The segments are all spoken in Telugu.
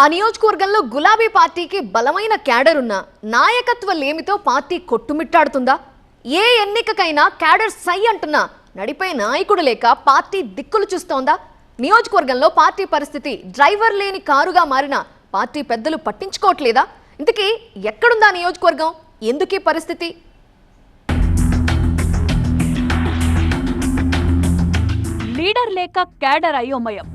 ఆ నియోజకవర్గంలో గులాబీ పార్టీకి బలమైన క్యాడర్ ఉన్న నాయకత్వ లేమితో పార్టీ కొట్టుమిట్టాడుతుందా? ఏ ఎన్నికకైనా క్యాడర్ సై అంటున్నా నడిపే నాయకుడు లేక పార్టీ దిక్కులు చూస్తోందా? నియోజకవర్గంలో పార్టీ పరిస్థితి డ్రైవర్ లేని కారుగా మారిన పార్టీ పెద్దలు పట్టించుకోవట్లేదా? ఇంతకీ ఎక్కడుందా నియోజకవర్గం? ఎందుకీ పరిస్థితి? లీడర్ లేక క్యాడర్ అయోమయం.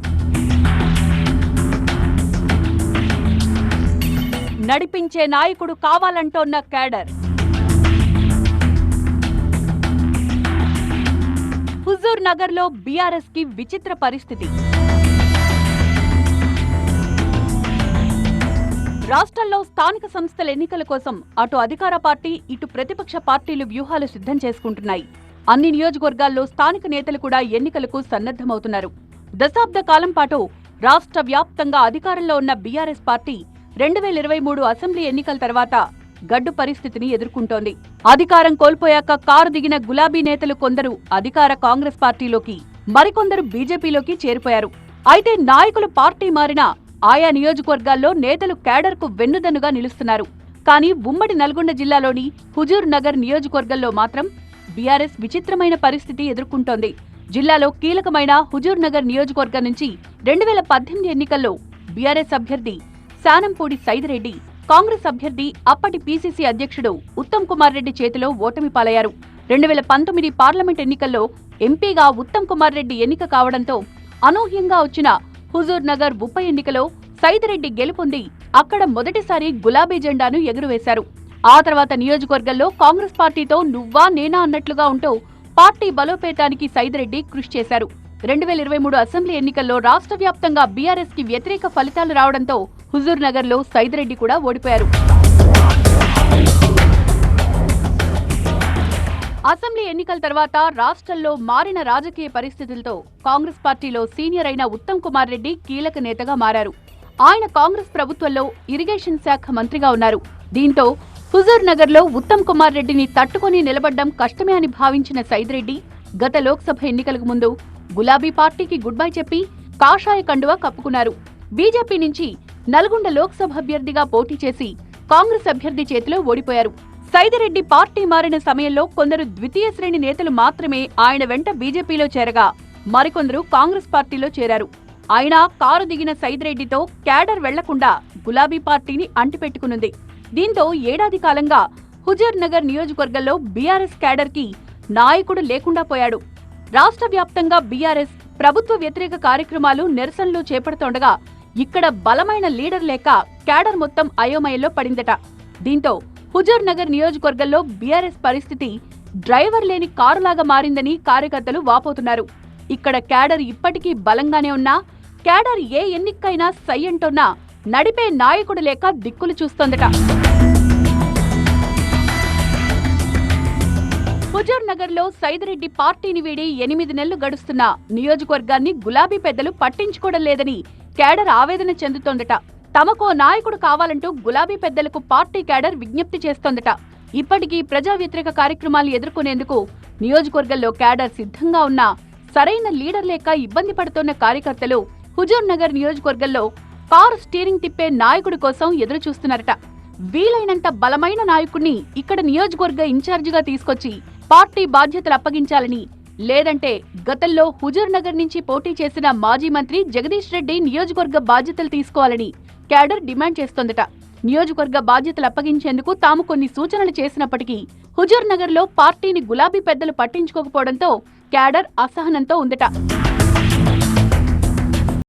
నడిపించే నాయకుడు కావాలంటోన్న క్యాడర్. హుజూర్ నగర్లో బీఆర్ఎస్కి విచిత్ర పరిస్థితి. రాష్ట్రంలో స్థానిక సంస్థల ఎన్నికల కోసం అటు అధికార పార్టీ ఇటు ప్రతిపక్ష పార్టీలు వ్యూహాలు సిద్ధం చేసుకుంటున్నాయి. అన్ని నియోజకవర్గాల్లో స్థానిక నేతలు కూడా ఎన్నికలకు సన్నద్ధమవుతున్నారు. దశాబ్ద కాలం పాటు రాష్ట్ర వ్యాప్తంగా అధికారంలో ఉన్న బీఆర్ఎస్ పార్టీ రెండు వేల ఇరవై మూడు అసెంబ్లీ ఎన్నికల తర్వాత గడ్డు పరిస్థితిని ఎదుర్కొంటోంది. అధికారం కోల్పోయాక కారు దిగిన గులాబీ నేతలు కొందరు అధికార కాంగ్రెస్ పార్టీలోకి మరికొందరు బీజేపీలోకి చేరిపోయారు. అయితే నాయకులు పార్టీ మారినా ఆయా నియోజకవర్గాల్లో నేతలు కేడర్కు వెన్నుదన్నుగా నిలుస్తున్నారు. కానీ ఉమ్మడి నల్గొండ జిల్లాలోని హుజూర్ నగర్ నియోజకవర్గంలో మాత్రం బీఆర్ఎస్ విచిత్రమైన పరిస్థితి ఎదుర్కొంటోంది. జిల్లాలో కీలకమైన హుజూర్ నగర్ నియోజకవర్గం నుంచి రెండు వేల పద్దెనిమిది ఎన్నికల్లో బీఆర్ఎస్ అభ్యర్థి శానంపూడి సైదిరెడ్డి కాంగ్రెస్ అభ్యర్థి అప్పటి పీసీసీ అధ్యక్షుడు ఉత్తమ్ కుమార్ రెడ్డి చేతిలో ఓటమి పాలయ్యారు. రెండు వేల పంతొమ్మిది పార్లమెంట్ ఎన్నికల్లో ఎంపీగా ఉత్తమ్ కుమార్ రెడ్డి ఎన్నిక కావడంతో అనూహ్యంగా వచ్చిన హుజూర్ నగర్ ఉప ఎన్నికలో సైదిరెడ్డి గెలుపొంది అక్కడ మొదటిసారి గులాబీ జెండాను ఎగురవేశారు. ఆ తర్వాత నియోజకవర్గంలో కాంగ్రెస్ పార్టీతో నువ్వా నేనా అన్నట్లుగా ఉంటూ పార్టీ బలోపేతానికి సైదిరెడ్డి కృషి చేశారు. రెండు వేల ఇరవై మూడు అసెంబ్లీ ఎన్నికల్లో రాష్ట్ర వ్యాప్తంగా బీఆర్ఎస్కి వ్యతిరేక ఫలితాలు రావడంతో హుజూర్ నగర్లో సైదిరెడ్డి కూడా ఓడిపోయారు. అసెంబ్లీ ఎన్నికల తర్వాత రాష్ట్రంలో మారిన రాజకీయ పరిస్థితులతో కాంగ్రెస్ పార్టీలో సీనియర్ అయిన ఉత్తమ్ కుమార్ రెడ్డి కీలక నేతగా మారారు. ఆయన కాంగ్రెస్ ప్రభుత్వంలో ఇరిగేషన్ శాఖ మంత్రిగా ఉన్నారు. దీంతో హుజూర్ నగర్లో ఉత్తమ్ కుమార్ రెడ్డిని తట్టుకొని నిలబడ్డం కష్టమే అని భావించిన సైదిరెడ్డి గత లోక్సభ ఎన్నికలకు ముందు గులాబీ పార్టీకి గుడ్ బై చెప్పి కాషాయ కండువా కప్పుకున్నారు. బీజేపీ నుంచి నల్గొండ లోక్సభ అభ్యర్థిగా పోటీ చేసి కాంగ్రెస్ అభ్యర్థి చేతిలో ఓడిపోయారు. సైదిరెడ్డి పార్టీ మారిన సమయంలో కొందరు ద్వితీయ శ్రేణి నేతలు మాత్రమే ఆయన వెంట బీజేపీలో చేరగా మరికొందరు కాంగ్రెస్ పార్టీలో చేరారు. ఆయన కారు దిగిన సైదిరెడ్డితో క్యాడర్ వెళ్ళకుండా గులాబీ పార్టీని అంటిపెట్టుకునుంది. దీంతో ఏడాది కాలంగా హుజూర్ నగర్ నియోజకవర్గంలో బీఆర్ఎస్ క్యాడర్కి నాయకుడు లేకుండా పోయాడు. రాష్ట్ర వ్యాప్తంగా బీఆర్ఎస్ ప్రభుత్వ వ్యతిరేక కార్యక్రమాలు నిరసనలు చేపడుతుండగా ఇక్కడ బలమైన లీడర్ లేక క్యాడర్ మొత్తం అయోమయంలో పడిందట. దీంతో హుజూర్ నగర్ నియోజకవర్గంలో బీఆర్ఎస్ పరిస్థితి డ్రైవర్ లేని కారులాగా మారిందని కార్యకర్తలు వాపోతున్నారు. ఇక్కడ క్యాడర్ ఇప్పటికీ బలంగానే ఉన్నా క్యాడర్ ఏ ఎన్నికైనా సై అంటున్నా నడిపే నాయకుడు లేక దిక్కులు చూస్తోందట. హుజూర్ నగర్లో సైదిరెడ్డి పార్టీని వీడి ఎనిమిది నెలలు గడుస్తున్న నియోజకవర్గాన్ని గులాబీ పెద్దలు పట్టించుకోవడం లేదని క్యాడర్ ఆవేదన చెందుతోందట. తమకో నాయకుడు కావాలంటూ గులాబీ పెద్దలకు పార్టీ క్యాడర్ విజ్ఞప్తి చేస్తోందట. ఇప్పటికీ ప్రజా వ్యతిరేక కార్యక్రమాలు ఎదుర్కొనేందుకు నియోజకవర్గంలో క్యాడర్ సిద్ధంగా ఉన్నా సరైన లీడర్ లేక ఇబ్బంది పడుతోన్న కార్యకర్తలు హుజూర్ నగర్ నియోజకవర్గంలో కారు స్టీరింగ్ తిప్పే నాయకుడి కోసం ఎదురు చూస్తున్నారట వీలైనంత బలమైన నాయకుడిని ఇక్కడ నియోజకవర్గ ఇన్ఛార్జిగా తీసుకొచ్చి పార్టీ బాధ్యతలు అప్పగించాలని లేదంటే గతంలో హుజూర్ నగర్ నుంచి పోటీ చేసిన మాజీ మంత్రి జగదీష్ రెడ్డి నియోజకవర్గ బాధ్యతలు తీసుకోవాలని క్యాడర్ డిమాండ్ చేస్తోందట. నియోజకవర్గ బాధ్యతలు అప్పగించేందుకు తాము కొన్ని సూచనలు చేసినప్పటికీ హుజూర్ నగర్లో పార్టీని గులాబీ పెద్దలు పట్టించుకోకపోవడంతో క్యాడర్ అసహనంతో ఉందట.